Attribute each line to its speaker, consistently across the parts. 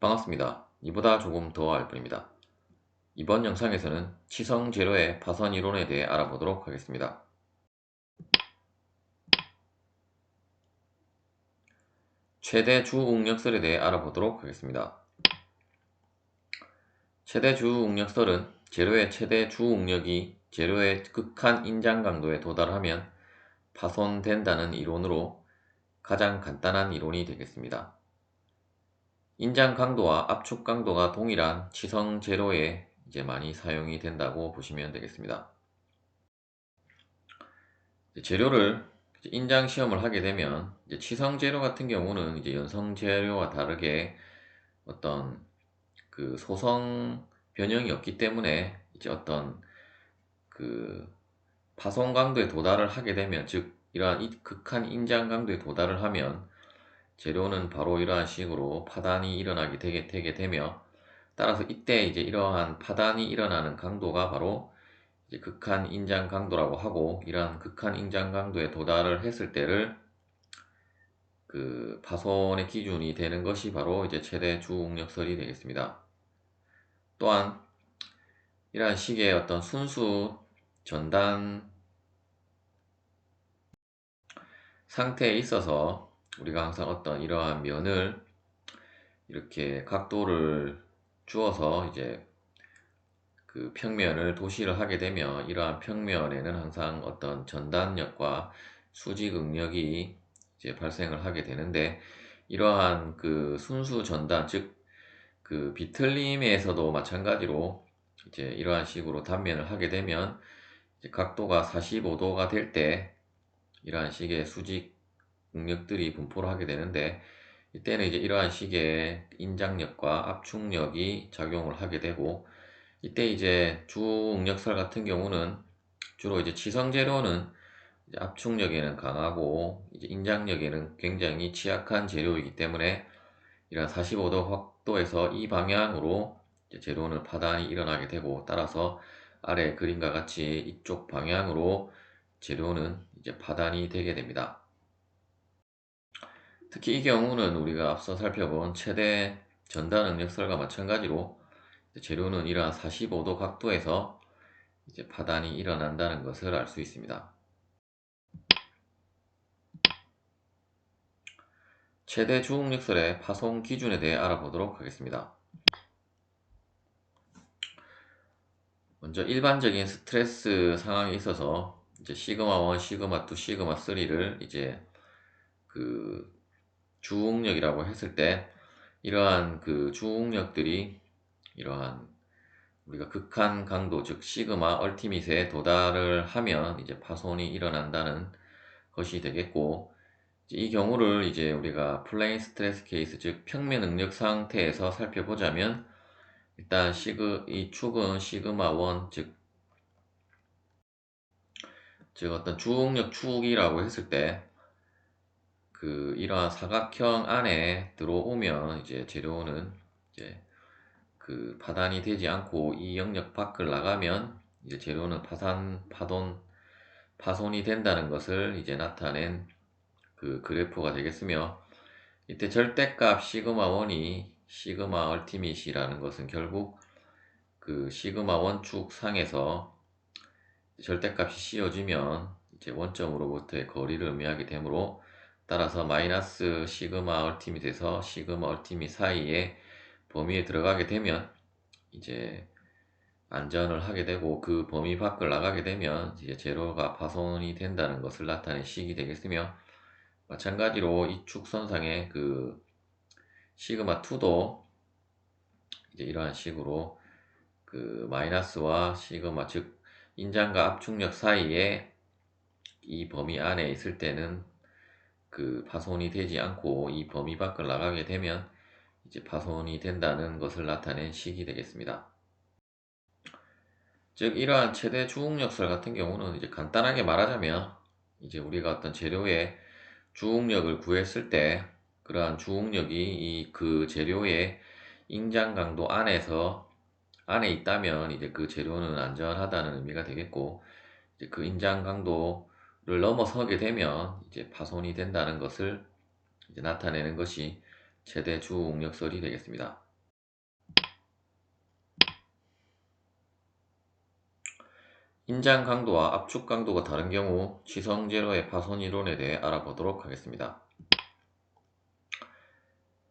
Speaker 1: 반갑습니다. 이보다 조금 더 알 뿐입니다. 이번 영상에서는 치성 재료의 파선 이론에 대해 알아보도록 하겠습니다. 최대 주응력설에 대해 알아보도록 하겠습니다. 최대 주응력설은 재료의 최대 주응력이 재료의 극한 인장 강도에 도달하면 파손된다는 이론으로 가장 간단한 이론이 되겠습니다. 인장 강도와 압축 강도가 동일한 치성 재료에 이제 많이 사용이 된다고 보시면 되겠습니다. 재료를 인장 시험을 하게 되면 치성 재료 같은 경우는 이제 연성 재료와 다르게 어떤 그 소성 변형이 없기 때문에 이제 어떤 그 파손 강도에 도달을 하게 되면 즉 이러한 극한 인장 강도에 도달을 하면 재료는 바로 이러한 식으로 파단이 일어나게 되게, 되게 되며 따라서 이때 이제 이러한 파단이 일어나는 강도가 바로 극한 인장 강도라고 하고 이러한 극한 인장 강도에 도달을 했을 때를 그 파손의 기준이 되는 것이 바로 이제 최대 주응력설이 되겠습니다. 또한 이러한 식의 어떤 순수 전단 상태에 있어서 우리가 항상 어떤 이러한 면을 이렇게 각도를 주어서 이제 그 평면을 도시를 하게 되면 이러한 평면에는 항상 어떤 전단력과 수직응력이 이제 발생을 하게 되는데 이러한 그 순수 전단 즉 그 비틀림에서도 마찬가지로 이제 이러한 식으로 단면을 하게 되면 각도가 45도가 될 때 이러한 식의 수직 응력들이 분포를 하게 되는데 이때는 이제 이러한 식의 인장력과 압축력이 작용을 하게 되고 이때 이제 주응력설 같은 경우는 주로 이제 지성재료는 이제 압축력에는 강하고 이제 인장력에는 굉장히 취약한 재료이기 때문에 이런 45도 확도에서 이 방향으로 재료는 파단이 일어나게 되고 따라서 아래 그림과 같이 이쪽 방향으로 재료는 이제 파단이 되게 됩니다. 특히 이 경우는 우리가 앞서 살펴본 최대 전단 응력설과 마찬가지로 재료는 이러한 45도 각도에서 이제 파단이 일어난다는 것을 알 수 있습니다. 최대 주응력설의 파손 기준에 대해 알아보도록 하겠습니다. 먼저 일반적인 스트레스 상황에 있어서 이제 시그마 1, 시그마 2, 시그마 3를 이제 그 주응력이라고 했을 때 이러한 그 주응력들이 이러한 우리가 극한 강도 즉 시그마 얼티밋에 도달을 하면 이제 파손이 일어난다는 것이 되겠고 이 경우를 이제 우리가 플레인 스트레스 케이스 즉 평면 능력 상태에서 살펴보자면 일단 시그 이 축은 시그마 1 즉, 즉 어떤 주응력 축이라고 했을 때 그 이러한 사각형 안에 들어오면 이제 재료는 이제 그 파단이 되지 않고 이 영역 밖을 나가면 이제 재료는 파산 파돈 파손이 된다는 것을 이제 나타낸 그 그래프가 되겠으며 이때 절대값 시그마 1이 시그마 얼티밋이라는 것은 결국 그 시그마 원축 상에서 절대값이 씌워지면 이제 원점으로부터의 거리를 의미하게 되므로 따라서 마이너스 시그마 얼티밋 에서 시그마 얼티밋 사이에 범위에 들어가게 되면 이제 안전을 하게 되고 그 범위 밖을 나가게 되면 이제 제로가 파손이 된다는 것을 나타낸 식이 되겠으며 마찬가지로 이 축선상의 그 시그마 2도 이제 이러한 식으로 그 마이너스와 시그마 즉 인장과 압축력 사이에 이 범위 안에 있을 때는 그 파손이 되지 않고 이 범위 밖을 나가게 되면 이제 파손이 된다는 것을 나타낸 식이 되겠습니다. 즉 이러한 최대 주응력설 같은 경우는 이제 간단하게 말하자면 이제 우리가 어떤 재료의 주응력을 구했을 때 그러한 주응력이 이 그 재료의 인장 강도 안에서 안에 있다면 이제 그 재료는 안전하다는 의미가 되겠고 이제 그 인장 강도를 넘어서게 되면 이제 파손이 된다는 것을 이제 나타내는 것이 최대 주응력설이 되겠습니다. 인장 강도와 압축 강도가 다른 경우 지성 제로의 파손 이론에 대해 알아보도록 하겠습니다.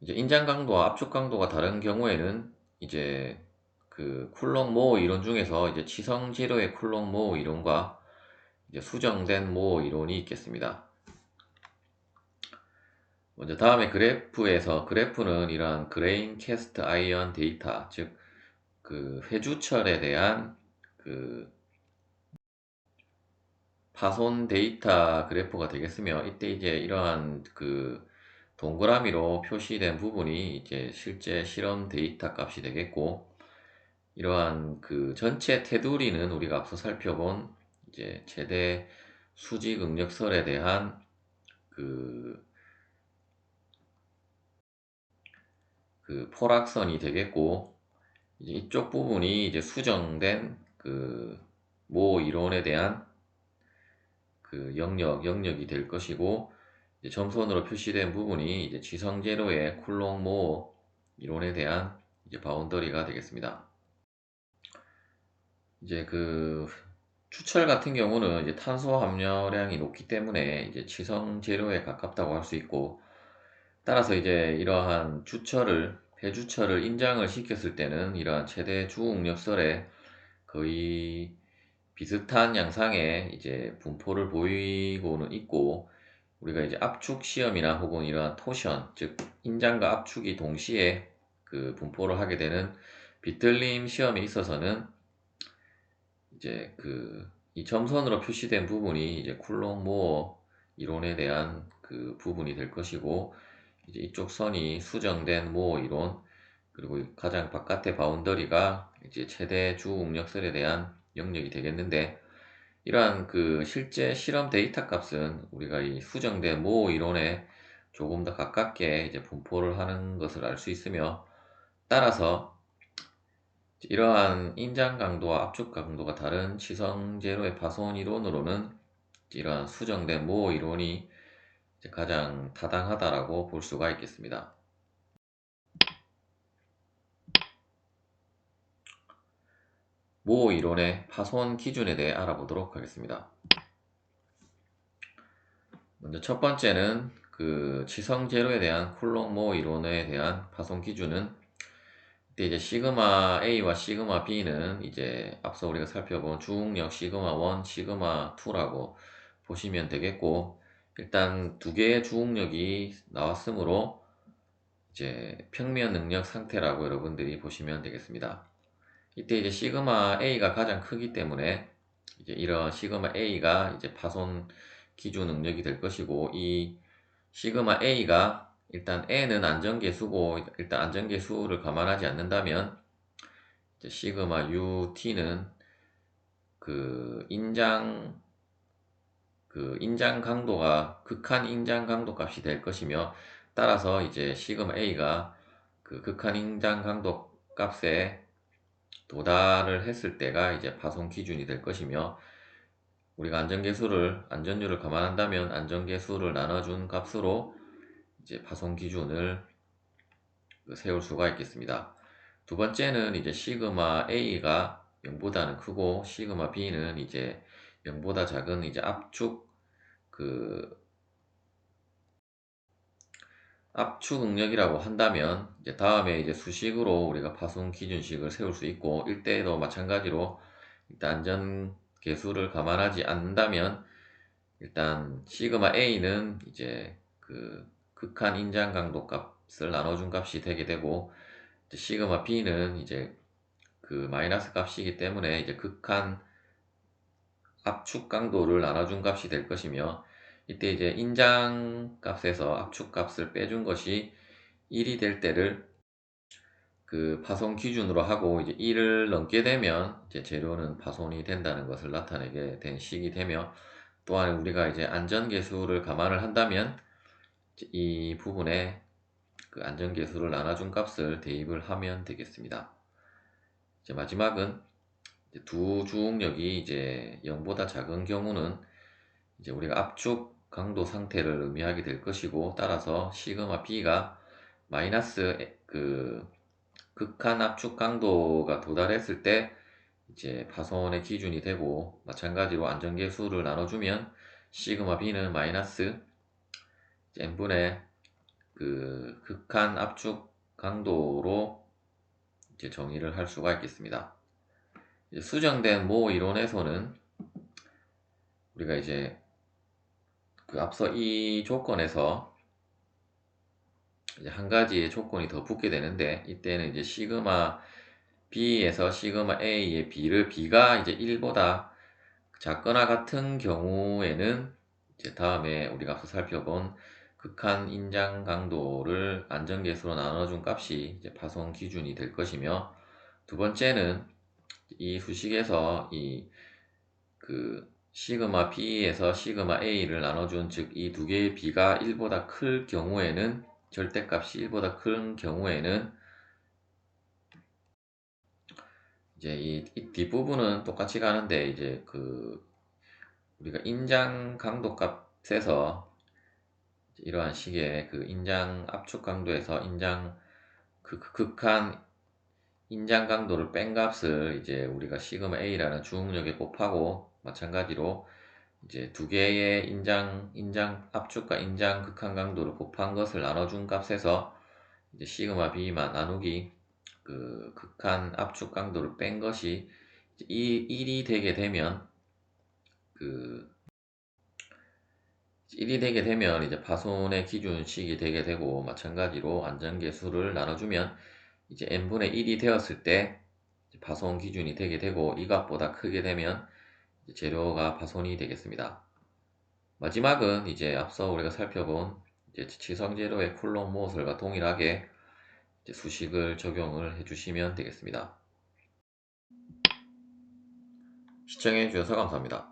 Speaker 1: 이제 인장 강도와 압축 강도가 다른 경우에는 이제 그 쿨롱 모호 이론 중에서 이제 지성 제로의 쿨롱 모호 이론과 이제 수정된 모어 이론이 있겠습니다. 먼저 다음에 그래프에서 그래프는 이러한 그레인 캐스트 아이언 데이터 즉 그 회주철에 대한 그 파손 데이터 그래프가 되겠으며 이때 이제 이러한 그 동그라미로 표시된 부분이 이제 실제 실험 데이터 값이 되겠고 이러한 그 전체 테두리는 우리가 앞서 살펴본 이제 최대 수직 응력설에 대한 그, 그 포락선이 되겠고 이제 이쪽 부분이 이제 수정된 그 모 이론에 대한 그 영역, 영역이 될 것이고 점선으로 표시된 부분이 이제 지성 제로의 쿨롱 모 이론에 대한 이제 바운더리가 되겠습니다. 이제 그 추철 같은 경우는 이제 탄소 함유량이 높기 때문에 이제 지성 재료에 가깝다고 할 수 있고 따라서 이제 이러한 주철을 배주철을 인장을 시켰을 때는 이러한 최대 주응력설에 거의 비슷한 양상의 이제 분포를 보이고는 있고 우리가 이제 압축 시험이나 혹은 이러한 토션 즉 인장과 압축이 동시에 그 분포를 하게 되는 비틀림 시험에 있어서는 이제 그 이 점선으로 표시된 부분이 이제 쿨롱 모어 이론에 대한 그 부분이 될 것이고 이제 이쪽 선이 수정된 모어 이론 그리고 가장 바깥의 바운더리가 이제 최대 주 응력설에 대한 영역이 되겠는데 이러한 그 실제 실험 데이터 값은 우리가 이 수정된 모어 이론에 조금 더 가깝게 이제 분포를 하는 것을 알 수 있으며 따라서 이러한 인장 강도와 압축 강도가 다른 지성 제로의 파손 이론으로는 이러한 수정된 모어 이론이 가장 타당하다라고 볼 수가 있겠습니다. 모어 이론의 파손 기준에 대해 알아보도록 하겠습니다. 먼저 첫 번째는 그 지성 제로에 대한 쿨롱 모어 이론에 대한 파손 기준은 이때 이제 시그마 A와 시그마 B는 이제 앞서 우리가 살펴본 주응력 시그마 1, 시그마 2라고 보시면 되겠고 일단 두 개의 주응력이 나왔으므로 이제 평면 능력 상태라고 여러분들이 보시면 되겠습니다. 이때 이제 시그마 A가 가장 크기 때문에 이제 이런 시그마 A가 이제 파손 기준 능력이 될 것이고 이 시그마 A가 일단 N은 안전계수고 일단 안전계수를 감안하지 않는다면 시그마 UT는 그 인장 그 인장 강도가 극한 인장 강도 값이 될 것이며 따라서 이제 시그마 A가 그 극한 인장 강도 값에 도달을 했을 때가 이제 파손 기준이 될 것이며 우리가 안전계수를 안전율을 감안한다면 안전계수를 나눠준 값으로 이제 파손 기준을 그 세울 수가 있겠습니다. 두 번째는 이제 시그마 A가 0보다는 크고 시그마 B는 이제 0보다 작은 이제 압축 그 압축 응력이라고 한다면 이제 다음에 이제 수식으로 우리가 파손 기준식을 세울 수 있고 일대도 마찬가지로 일단 안전 계수를 감안하지 않는다면 일단 시그마 A는 이제 그 극한 인장 강도 값을 나눠준 값이 되게 되고 시그마 B는 이제 그 마이너스 값이기 때문에 이제 극한 압축 강도를 나눠준 값이 될 것이며 이때 이제 인장 값에서 압축 값을 빼준 것이 1이 될 때를 그 파손 기준으로 하고 이제 1을 넘게 되면 이제 재료는 파손이 된다는 것을 나타내게 된 식이 되며 또한 우리가 이제 안전계수를 감안을 한다면 이 부분에 그 안전계수를 나눠준 값을 대입을 하면 되겠습니다. 이제 마지막은 이제 두 주응력이 이제 0보다 작은 경우는 이제 우리가 압축 강도 상태를 의미하게 될 것이고 따라서 시그마 B가 마이너스 그 극한 압축 강도가 도달했을 때 이제 파손의 기준이 되고 마찬가지로 안전계수를 나눠주면 시그마 b는 마이너스 n분의 그 극한 압축 강도로 이제 정의를 할 수가 있겠습니다. 수정된 모 이론에서는 우리가 이제 그 앞서 이 조건에서 한 가지의 조건이 더 붙게 되는데 이때는 이제 시그마 B에서 시그마 A의 B를 B가 이제 1보다 작거나 같은 경우에는 이제 다음에 우리가 앞서 살펴본 극한 인장 강도를 안전계수로 나눠준 값이 이제 파손 기준이 될 것이며 두 번째는 이 수식에서 이 그 시그마 B에서 시그마 A를 나눠준 즉 이 두 개의 B가 1보다 클 경우에는 절대값이 1보다 큰 경우에는 이제 이, 이 뒷부분은 똑같이 가는데 이제 그 우리가 인장 강도 값에서 이러한 식의 그 인장 압축 강도에서 인장 그, 그 극한 인장 강도를 뺀 값을 이제 우리가 시그마 A라는 주응력에 곱하고 마찬가지로 이제 두 개의 인장 인장 압축과 인장 극한 강도를 곱한 것을 나눠준 값에서 이제 시그마 B만 나누기 그 극한 압축 강도를 뺀 것이 이 1이 되게 되면 그 1이 되게 되면 이제 파손의 기준식이 되게 되고 마찬가지로 안전계수를 나눠주면 이제 n분의 1이 되었을 때 파손 기준이 되게 되고 이 값보다 크게 되면 재료가 파손이 되겠습니다. 마지막은 이제 앞서 우리가 살펴본 이제 치성재료의 쿨론 모설과 동일하게 수식을 적용을 해주시면 되겠습니다. 시청해주셔서 감사합니다.